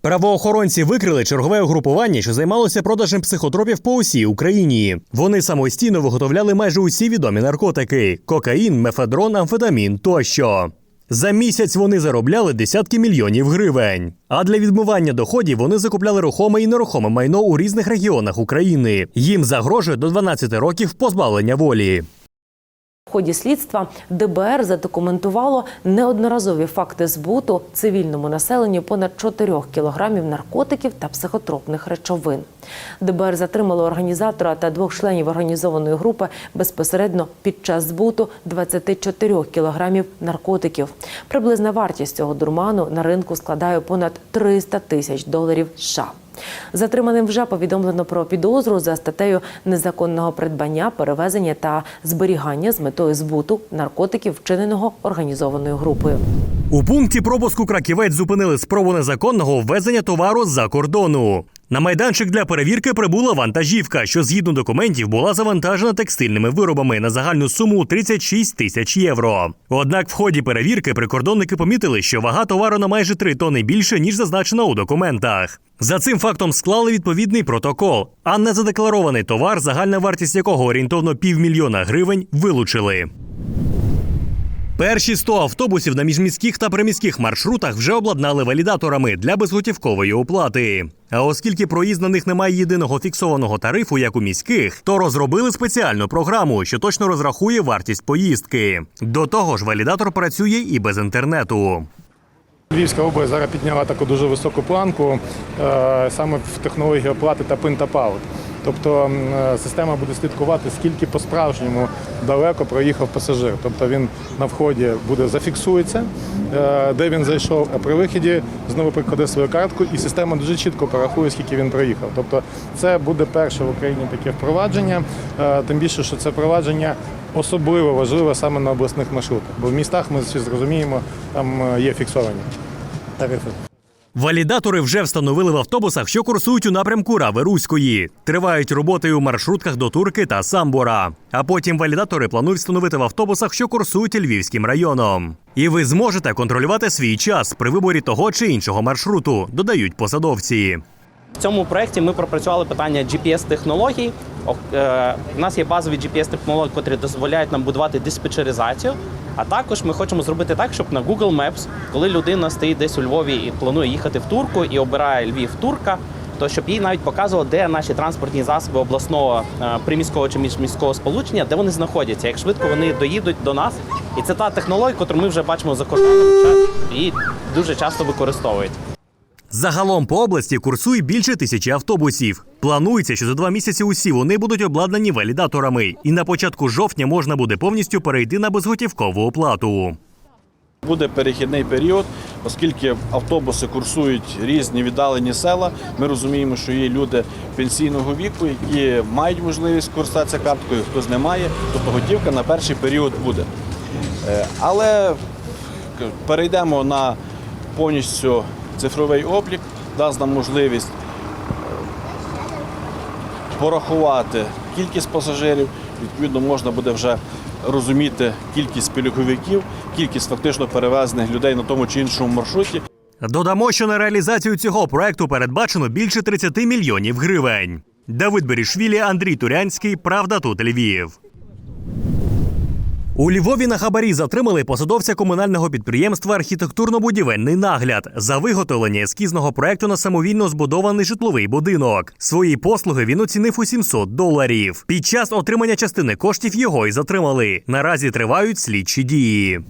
Правоохоронці викрили чергове угрупування, що займалося продажем психотропів по усій Україні. Вони самостійно виготовляли майже усі відомі наркотики: кокаїн, мефедрон, амфетамін тощо. За місяць вони заробляли десятки мільйонів гривень. А для відмивання доходів вони закупляли рухоме і нерухоме майно у різних регіонах України. Їм загрожує до 12 років позбавлення волі. В ході слідства ДБР задокументувало неодноразові факти збуту цивільному населенню понад 4 кілограмів наркотиків та психотропних речовин. ДБР затримало організатора та двох членів організованої групи безпосередньо під час збуту 24 кілограмів наркотиків. Приблизна вартість цього дурману на ринку складає понад 300 тисяч доларів США. Затриманим вже повідомлено про підозру за статтею незаконного придбання, перевезення та зберігання з метою збуту наркотиків, вчиненого організованою групою. У пункті пропуску краківець зупинили спробу незаконного ввезення товару з-за кордону. На майданчик для перевірки прибула вантажівка, що згідно документів була завантажена текстильними виробами на загальну суму 36 тисяч євро. Однак в ході перевірки прикордонники помітили, що вага товару на майже 3 тони більше ніж зазначено у документах. За цим фактом склали відповідний протокол, а незадекларований товар, загальна вартість якого орієнтовно півмільйона гривень, вилучили. Перші 100 автобусів на міжміських та приміських маршрутах вже обладнали валідаторами для безготівкової оплати. А оскільки проїзд на них не має єдиного фіксованого тарифу, як у міських, то розробили спеціальну програму, що точно розрахує вартість поїздки. До того ж, валідатор працює і без інтернету. Львівська область зараз підняла таку дуже високу планку е, саме в технології оплати та пин та паут. Тобто е, система буде слідкувати, скільки по-справжньому далеко проїхав пасажир. Тобто він на вході буде зафіксується, е, де він зайшов, а при виході знову прикладе свою картку, і система дуже чітко порахує, скільки він проїхав. Тобто це буде перше в Україні таке впровадження, е, тим більше, що це впровадження особливо важливе саме на обласних маршрутах. Бо в містах ми всі зрозуміємо, там є фіксовані тарифи. Валідатори вже встановили в автобусах, що курсують у напрямку Рави Руської. Тривають роботи у маршрутках до Турки та Самбора. А потім валідатори планують встановити в автобусах, що курсують Львівським районом. І ви зможете контролювати свій час при виборі того чи іншого маршруту, додають посадовці. В цьому проєкті ми пропрацювали питання GPS-технологій. Е, У нас є базові GPS-технології, які дозволяють нам будувати диспетчеризацію. А також ми хочемо зробити так, щоб на Google Maps, коли людина стоїть десь у Львові і планує їхати в Турку і обирає Львів Турка, то щоб їй навіть показувало, де наші транспортні засоби обласного е, приміського чи міжміського сполучення, де вони знаходяться, як швидко вони доїдуть до нас. І це та технологія, яку ми вже бачимо за кордоном і дуже часто використовують. Загалом по області курсує більше тисячі автобусів. Планується, що за два місяці усі вони будуть обладнані валідаторами, і на початку жовтня можна буде повністю перейти на безготівкову оплату. Буде перехідний період, оскільки автобуси курсують різні віддалені села. Ми розуміємо, що є люди пенсійного віку, які мають можливість користатися карткою, хтось не має, тобто готівка на перший період буде. Е, Але перейдемо на повністю цифровий облік, дасть нам можливість порахувати кількість пасажирів. Відповідно, можна буде вже розуміти кількість пільговиків, кількість фактично перевезених людей на тому чи іншому маршруті. Додамо, що на реалізацію цього проекту передбачено більше 30 мільйонів гривень. Давид Берішвілі, Андрій Турянський. Правда тут Львів. У Львові на хабарі затримали посадовця комунального підприємства Архітектурно-будівельний нагляд за виготовлення ескізного проекту на самовільно збудований житловий будинок. Свої послуги він оцінив у 700 доларів. Під час отримання частини коштів його і затримали. Наразі тривають слідчі дії.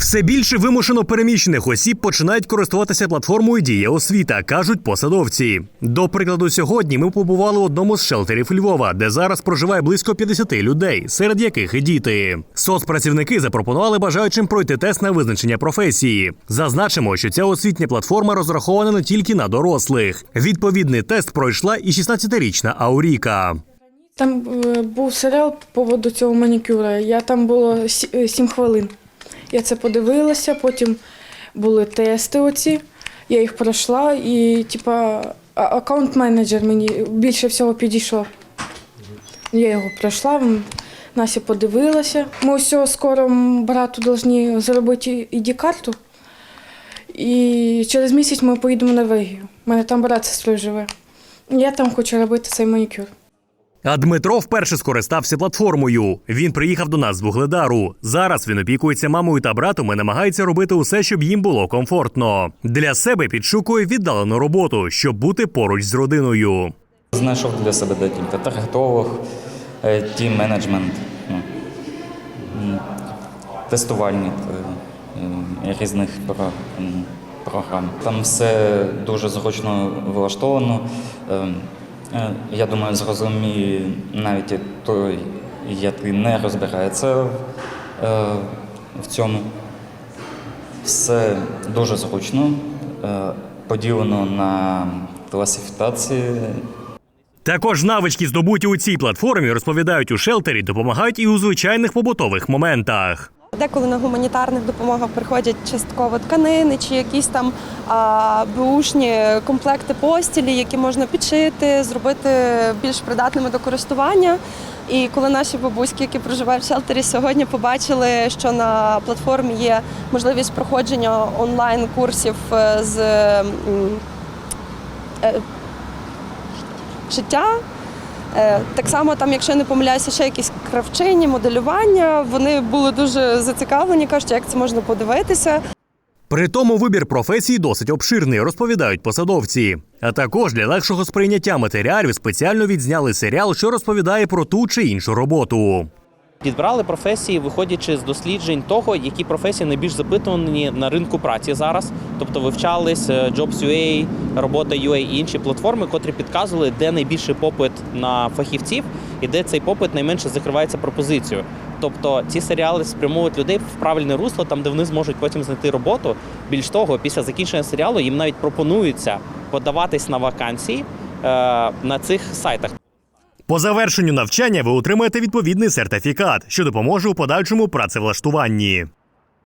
Все більше вимушено переміщених осіб починають користуватися платформою Дія освіта, кажуть посадовці. До прикладу, сьогодні ми побували в одному з шелтерів Львова, де зараз проживає близько 50 людей, серед яких і діти. Соцпрацівники запропонували бажаючим пройти тест на визначення професії. Зазначимо, що ця освітня платформа розрахована не тільки на дорослих. Відповідний тест пройшла і 16-річна Ауріка. Там е, був серіал по поводу цього манікюра. Я там було 7 хвилин. Я це подивилася, потім були тести оці. Я їх пройшла і, типа, аккаунт-менеджер мені більше всього підійшов. Я його пройшла, Настя подивилася. Ми ось скоро брату повинні зробити id карту І через місяць ми поїдемо в Норвегію. У мене там брат сестрою живе. Я там хочу робити цей манікюр. А Дмитро вперше скористався платформою. Він приїхав до нас з Вугледару. Зараз він опікується мамою та братом і намагається робити усе, щоб їм було комфортно. Для себе підшукує віддалену роботу, щоб бути поруч з родиною. Знайшов для себе декілька таргетолог, е, тім менеджмент, ну, тестувальник е, різних програм. Там все дуже зручно влаштовано. Е, е, Я думаю, зрозуміє навіть той, який не розбирається е, в цьому. Все дуже зручно, е, поділено на класифікації Також навички, здобуті у цій платформі, розповідають у шелтері, допомагають і у звичайних побутових моментах. Деколи на гуманітарних допомогах приходять частково тканини чи якісь там а, беушні комплекти постілі, які можна підшити, зробити більш придатними до користування. І коли наші бабуськи, які проживають в шелтері, сьогодні побачили, що на платформі є можливість проходження онлайн-курсів е, з е, шиття. Е, Так само, там, якщо я не помиляюся, ще якісь кравчині, моделювання. Вони були дуже зацікавлені, кажуть, як це можна подивитися. При тому вибір професій досить обширний, розповідають посадовці. А також для легшого сприйняття матеріалів спеціально відзняли серіал, що розповідає про ту чи іншу роботу. Підбирали професії, виходячи з досліджень того, які професії найбільш запитувані на ринку праці зараз. Тобто вивчались е, Jobs.ua, робота.ua і інші платформи, котрі підказували, де найбільший попит на фахівців і де цей попит найменше закривається пропозицією. Тобто ці серіали спрямовують людей в правильне русло, там де вони зможуть потім знайти роботу. Більш того, після закінчення серіалу їм навіть пропонується подаватись на вакансії е, на цих сайтах. По завершенню навчання ви отримаєте відповідний сертифікат, що допоможе у подальшому працевлаштуванні.